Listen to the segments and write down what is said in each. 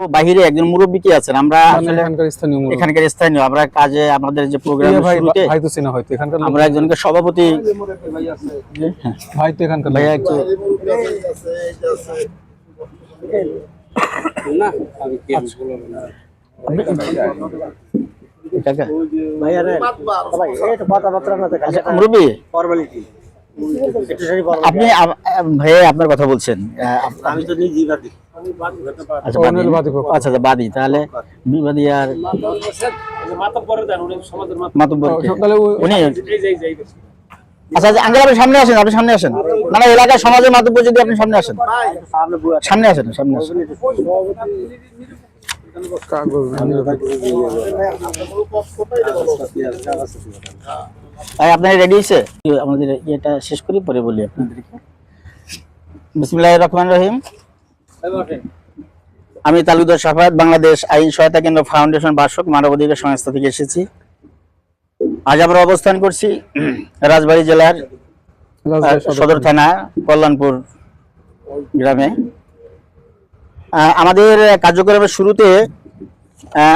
বাহিরে একজন মুরব্বী আছেন? আমরা মানে এখানকার স্থানীয়। আমরা কাজে আমাদের যে লোক। আমরা একজনকে সভাপতি ভাই তো এখানকার ভাইয়া একটু কাকা আচ্ছা, মুরব্বী। আপনি ভাইয়া আপনার কথা বলছেন। আমি তো নিজেই আচ্ছা আচ্ছা আচ্ছা, বাদী। তাহলে বিবাদী আর আচ্ছা আচ্ছা আঙ্কেল আপনি সামনে আসেন আপনি সামনে আসেন। না না এলাকার সমাজের মাতব্বর যদি আপনি সামনে আসেন। সামনে আসেন সামনে আসেন। আপনার রেডি হয়েছে? আমাদের এটা শেষ করি পরে বলি আপনাদেরকে। বিসমিল্লাহির রহমান রহিম। আমি তালুদার সাফায়াত বাংলাদেশ আইন সহায়তা কেন্দ্র ফাউন্ডেশন বার্ষক মানবাধিকার সংস্থা থেকে এসেছি। আজ আমরা অবস্থান করছি রাজবাড়ী জেলার সদর। থানা কল্যাণপুর গ্রামে। আহ, আমাদের কার্যক্রমের শুরুতে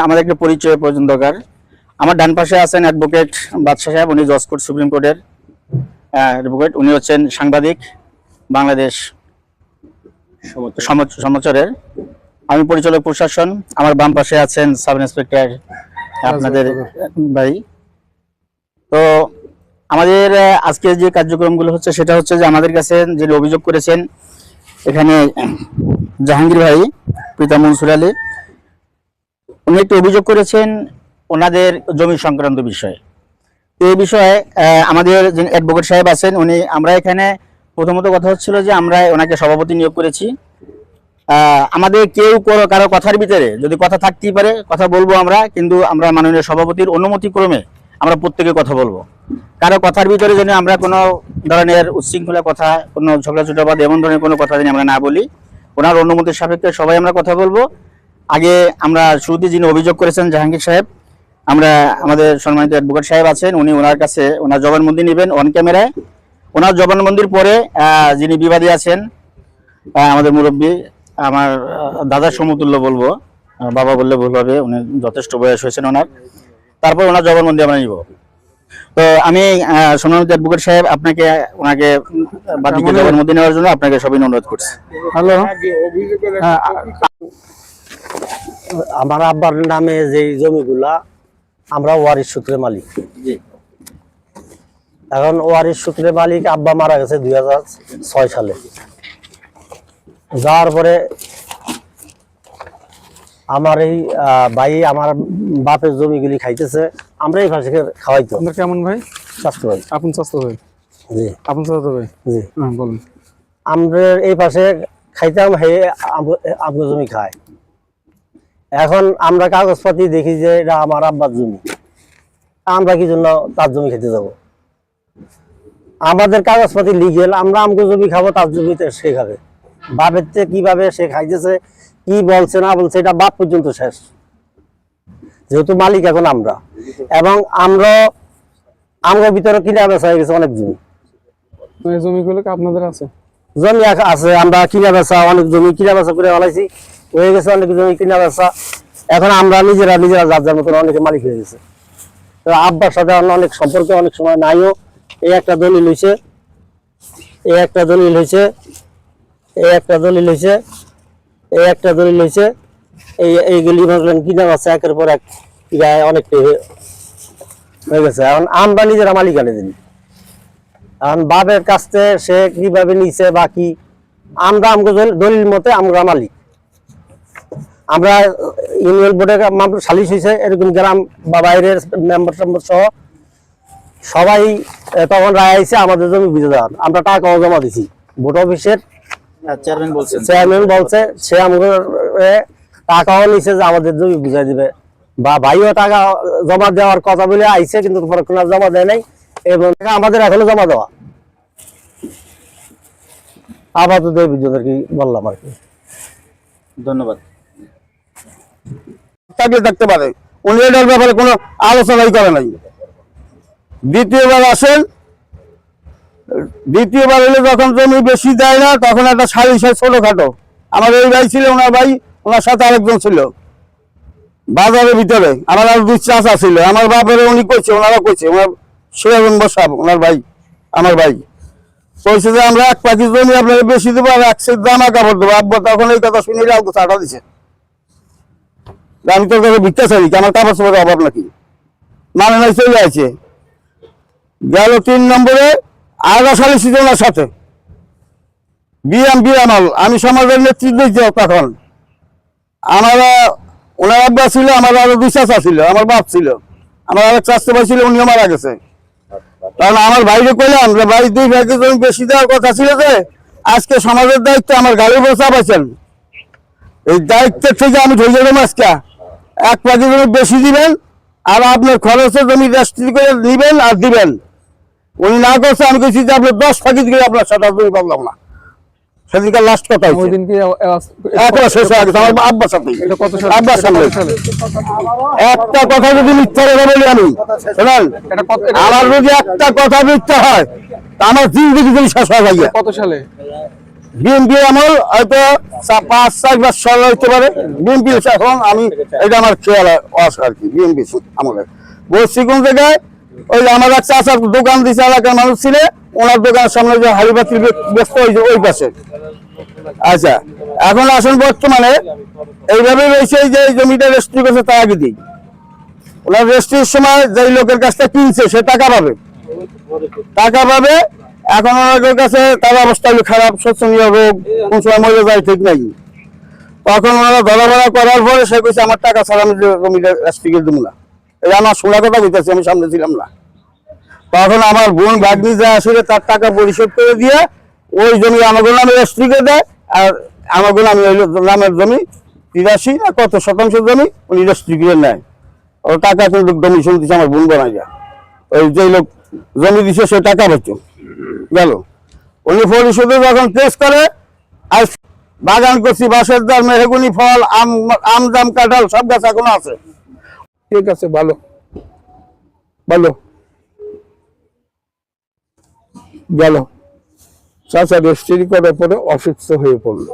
আমাদের একটা পরিচয় প্রয়োজন দরকার। আমার ডান পাশে আছেন অ্যাডভোকেট বাদশাহ সাহেব উনি জজ কোর্ট সুপ্রিম কোর্টের অ্যাডভোকেট উনি হচ্ছেন সাংবাদিক বাংলাদেশ সমাচারের আমি পরিচালক প্রশাসন আমার বাম পাশে আছেন সাব ইন্সপেক্টর আপনাদের ভাই। তো আমাদের আহ, আজকের যে কার্যক্রমগুলো হচ্ছে সেটা হচ্ছে যে আমাদের কাছে যিনি অভিযোগ করেছেন এখানে জাহাঙ্গীর ভাই পিতা মনসুর আলী উনি একটি অভিযোগ করেছেন ওনাদের জমি সংক্রান্ত বিষয়ে। এই বিষয়ে আমাদের অ্যাডভোকেট সাহেব আছেন উনি আমরা এখানে প্রথমত কথা হচ্ছিল যে আমরা ওনাকে সভাপতি নিয়োগ করেছি। আমাদের কেউ কারও কথার ভিতরে যদি কথা থাকতেই পারে, কথা বলব আমরা, কিন্তু আমরা মাননীয় সভাপতির অনুমতি ক্রমে আমরা প্রত্যেকে কথা বলব। কারও কথার ভিতরে যেন আমরা কোনো ধরনের উচ্ছৃঙ্খলা কথা, কোনো ঝগড়াঝুটা বা এমন ধরনের কোনো কথা যেন আমরা না বলি, ওনার অনুমতির সাপেক্ষে সবাই আমরা কথা বলব। আগে আমরা শুরুতে যিনি অভিযোগ করেছেন, জাহাঙ্গীর সাহেব, আমরা আমাদের সম্মানিত অ্যাডভোকেট সাহেব আছেন, উনি ওনার কাছে ওনার জবানবন্দি নেবেন অন ক্যামেরায় ওনার জবানবন্দির পরে যিনি বিবাদী আছেন আমাদের মুরব্বী আমার দাদার সমতুল্য বলব বাবা বললে ভুল হবে উনি যথেষ্ট বয়স হয়েছেন ওনার। তারপর ওনার জবানবন্দি আমরা নিব। তো আমি সম্মানিত অ্যাডভোকেট সাহেব আপনাকে ওনাকে বাদীকে জবানবন্দি নেওয়ার জন্য আপনাকে সবাই অনুরোধ করছি। হ্যালো? হ্যাঁ, আমার আব্বার নামে যে জমিগুলা আমরা ওয়ারিশ সূত্রে মালিক। জি। এখন ওয়ারিশ সূত্রে মালিক আব্বা মারা গেছে দুই ছয় সালে। যাওয়ার পরে আমার এই ভাই আমার বাপের জমিগুলি খাইতেছে আমরা এই পাশে খাওয়াইতো। আপনার কেমন ভাই? স্বাস্থ্য ভাই আপন স্বাস্থ্য ভাই? জি। আপন স্বাস্থ্য ভাই? জি। হ্যাঁ বলুন। আমরা এই পাশে খাইতাম হে আব্বু জমি খায়। এখন আমরা কাগজপাতি দেখি যে এটা আমার আব্বার জমি। আমরা কি জন্য তার জমি খেতে যাব? আমাদের কাগজপাতি লিগেল আমরা আমগো জমি খাব তার জমিতে সে খাবে। বাপের থেকে কীভাবে সে খাইতেছে কি বলছে না বলছে এটা বাপ পর্যন্ত শেষ। যেহেতু মালিক এখন আমরা। এবং আমরা আমগো ভিতরে কিনে বেচা হয়ে গেছে অনেক জমি। জমিগুলো আপনাদের আছে? জমি আছে আমরা কিনা বেচা অনেক জমি কিনা বেচা করে ফেলাইছি। হয়ে গেছে অনেক জমি কিনা বেচা। এখন আমরা নিজেরা নিজেরা যার যার মতন অনেকে মালিক হয়ে গেছে। তো আব্বার সাথে অনেক সম্পর্কে অনেক সময় নাইও। এই একটা দলিল হয়েছে এই একটা দলিল হয়েছে এই একটা দলিল হয়েছে এই একটা দলিল হয়েছে এই এইগুলি করেন কিনা বেচা একের পর এক গায়ে অনেকটা হয়ে- গেছে। এখন আমরা নিজেরা মালিকানে দিন। এখন বাপের কাছ থেকে সে কীভাবে নিছে বা কি? আমরা দল- দলিল মতে আমরা মালিক। আমরা ইউনিয়ন বোর্ডে মামলা সালিশ হয়েছে এরকম গ্রাম বা বাইরের মেম্বার টেম্বার সহ সবাই তখন রায় আইছে আমাদের জমি বুঝে দেওয়ার। আমরা টাকাও জমা দিছি। ভোট অফিসের চেয়ারম্যান বলছেন। চেয়ারম্যান বলছে সে আমাদের টাকাও নিছে যে আমাদের জমি বুঝাই দিবে। বা ভাইও টাকা জমা দেওয়ার কথা বলে আইছে কিন্তু পরক্ষণ জমা দেয় নাই। এবং আমাদের এখনও জমা দেওয়া। আপাতত এই পর্যন্ত আর কি বললাম আর কি। ধন্যবাদ। থাকলে থাকতে পারে। উনি এটার ব্যাপারে কোনো আলোচনাই করে নাই। দ্বিতীয়বার আসেন। দ্বিতীয়বার হলে যখন জমি বেশি দেয় না, তখন একটা সালিশ হয় ছোটখাটো। আমার এই ভাই ছিল, ওনার ভাই, ওনার সাথে আরেকজন ছিল। বাজারের ভিতরে, আমার আর দুই চাষা ছিল। আমার বাপের উনি কইছে ওনারা কইছে, ওনার সিরাজন বসাব ওনার ভাই, আমার ভাই। কইছে যে আমরা এক পাখি জমি আপনাকে বেশি দেবো আর এক সেট জামা কাপড় দেবো। আব্বা তখন এই কথা শুনে আমাকে চাটা দিছে। আমি তোর কাছে ভিক্ষা চাই আমার কাপড় চোপড়ের অভাব নাকি? মানে নাই, চলে আছে গেল তিন নম্বরে আলাদা সালি সাথে। বিএম, বিএমএল, আমি সমাজের নেতৃত্ব দিচ্ছি তখন। আমার ওনার আব্বা ছিল, আমার আরও দুই চাচা ছিল, আমার বাপ ছিল। আমার আরেক চাষতে ভাই ছিল, উনিও মারা গেছে। কারণ আমার ভাইকে কইলাম যে, ভাই, দুই ভাইকে জমি বেশি দেওয়ার কথা ছিল যে, আজকে সমাজের দায়িত্ব আমার গাড়ির বসা পাইছেন এই দায়িত্বের থেকে আমি ধরে গেলাম আজকে। এক পাখি জমি বেশি দিবেন, আর আপনার খরচের জমি রেস্ট্রি করে দিবেন আর দিবেন। উনি না করছে আমি কইছি যে আপনি দশ পাখি দিলে আপনার সাথে আর জমি পাবলাম না। সেদিনকার লাস্ট কথা ওই একবার শেষ হয়ে গেছে আমার আব্বার সাথে। এটা কত সালে? আব্বার সামনে। একটা কথা যদি মিথ্যা কথা বলি আমি শোনেন? আমার যদি একটা কথা মিথ্যা হয় তা আমার জিন্দগি যদি শেষ হয়ে যায় কত সালে? বিএনপি আমল হয়তো পাঁচ চার বছর হইতে পারে। বিএনপি এখন আমি এটা আমার খেয়াল আছে আর কি বিএনপি আমলে বলছি কোন জায়গায় ওই যে আমার এক চাচার দোকান দিছে, এলাকার মানুষ ছিল, ওনার দোকানের সামনে যে হাড়ি হাড়িবাতি ব্যস্ত ওই যে ওই পাশে। আচ্ছা এখন আসুন বর্তমানে, এইভাবে রয়েছে যে এই জমিটা রেস্ট্রি করছে তা আগে দিই। ওনার রেস্ট্রির সময় যেই লোকের কাছটা কিনছে, সে টাকা পাবে। টাকা পাবে, এখন ওনাদের কাছে তার অবস্থা খারাপ, শোচনীয় রোগ, কোন সময় মরে যায়, ঠিক নাই। তখন ওনারা ধরাধরা করার পরে সে কইছে, আমার টাকা ছাড়া আমি জমিটা রাষ্ট্রীয় দেবো না। এই আমার শোনা কথা কইতেছি, আমি সামনে ছিলাম না। তখন আমার বোন ভাগ্নি যা আসলে তার টাকা পরিশোধ করে দিয়ে ওই জমি আমাকে নামে রেস্ট্রিকে দেয়, আর আমাকে নামে নামের জমি, তিরাশি না কত শতাংশ জমি উনি রেস্ট্রিকে নেয়। ও টাকা কিন্তু ডোমিশন দিচ্ছে আমার বোন বানাই যায়। ওই যে লোক জমি দিছে, সে টাকা পাচ্ছে গেল। উনি পরিশোধে যখন কেস করে আর বাগান করছি, বাঁশের দার মেহগুনি ফল, আম আম জাম কাঁঠাল, সব গাছ এখনও আছে। ঠিক আছে, ভালো। ভালো। গেল। চাচা রেজিস্ট্রি করার পরে অসুস্থ হয়ে পড়ল।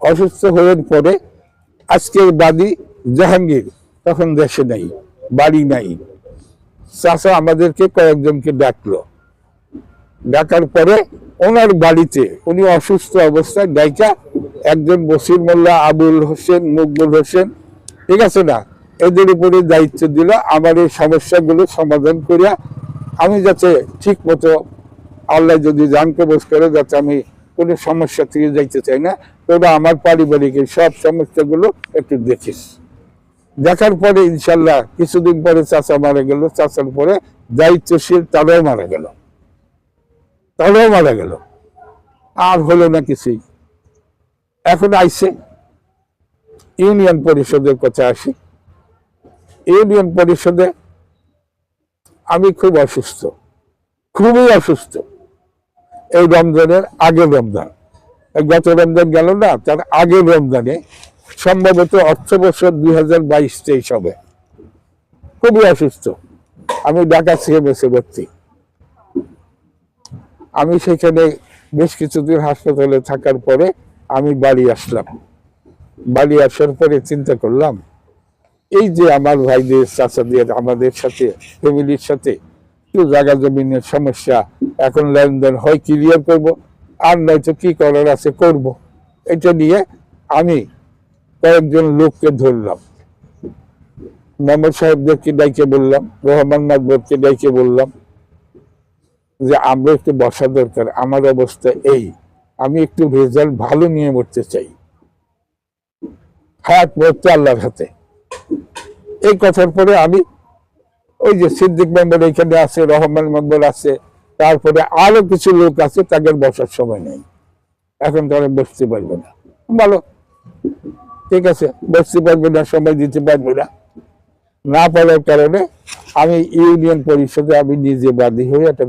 অসুস্থ হওয়ার পরে আজকের বাদী জাহাঙ্গীর, তখন দেশে নাই, বাড়ি নাই। চাচা আমাদেরকে কয়েকজনকে ডাকলো। ডাকার পরে ওনার বাড়িতে উনি অসুস্থ অবস্থায় ডাইকা একজন বসির মোল্লা, আবুল হোসেন, মকবুল হোসেন, ঠিক আছে না? এদের উপরে দায়িত্ব দিল, আমার এই সমস্যাগুলো সমাধান করিয়া আমি যাতে ঠিক মতো আল্লাহ যদি জানকে বোঝ করে যাতে আমি কোনো সমস্যা থেকে যাইতে চাই না তোরা আমার পারিবারিক সব সমস্যাগুলো একটু দেখিস। দেখার পরে ইনশাল্লাহ কিছুদিন পরে চাচা মারা গেল, চাচার পরে দায়িত্বশীল তারাও মারা গেল। তারাও মারা গেল। আর হলো না কিছুই। এখন আইসে, ইউনিয়ন পরিষদের কথা আসি। ইউনিয়ন পরিষদে আমি খুব অসুস্থ। খুবই অসুস্থ। এই রমজানের আগের রমজান। গত রমজান গেল না, তার আগের রমজানে সম্ভবত অর্থ বছর দুই হাজার বাইশ তেইশ হবে। খুবই অসুস্থ। আমি ঢাকা সিএমএসে ভর্তি আমি সেখানে বেশ কিছুদিন হাসপাতালে থাকার পরে আমি বাড়ি আসলাম। বাড়ি আসার পরে চিন্তা করলাম এই যে আমার ভাইদের, চাচাদের, আমাদের সাথে ফ্যামিলির সাথে একটু জায়গা জমিনের সমস্যা, এখন লেনদেন হয় ক্লিয়ার করব। আর নয়তো কি করার আছে, করব। এটা নিয়ে আমি কয়েকজন লোককে ধরলাম। মেম্বার সাহেবদেরকে ডাইকে বললাম, রহমান নাকবরকে ডাইকে বললাম যে, আমরা একটু বসা দরকার। আমার অবস্থা এই। আমি একটু রেজাল্ট ভালো নিয়ে মরতে চাই। হায়াত মরতে আল্লাহর হাতে। এই কথার পরে আমি ওই যে সিদ্দিক মেম্বার এখানে আছে, রহমান মেম্বার আছে, তারপরে আরও কিছু লোক আছে, তাদের বসার সময় নেই। এখন তারা বসতে পারবে না। ভালো। ঠিক আছে, বসতে পারবে না, সময় দিতে পারবে না। না পারার কারণে আমি ইউনিয়ন পরিষদে আমি নিজে বাদী হয়ে একটা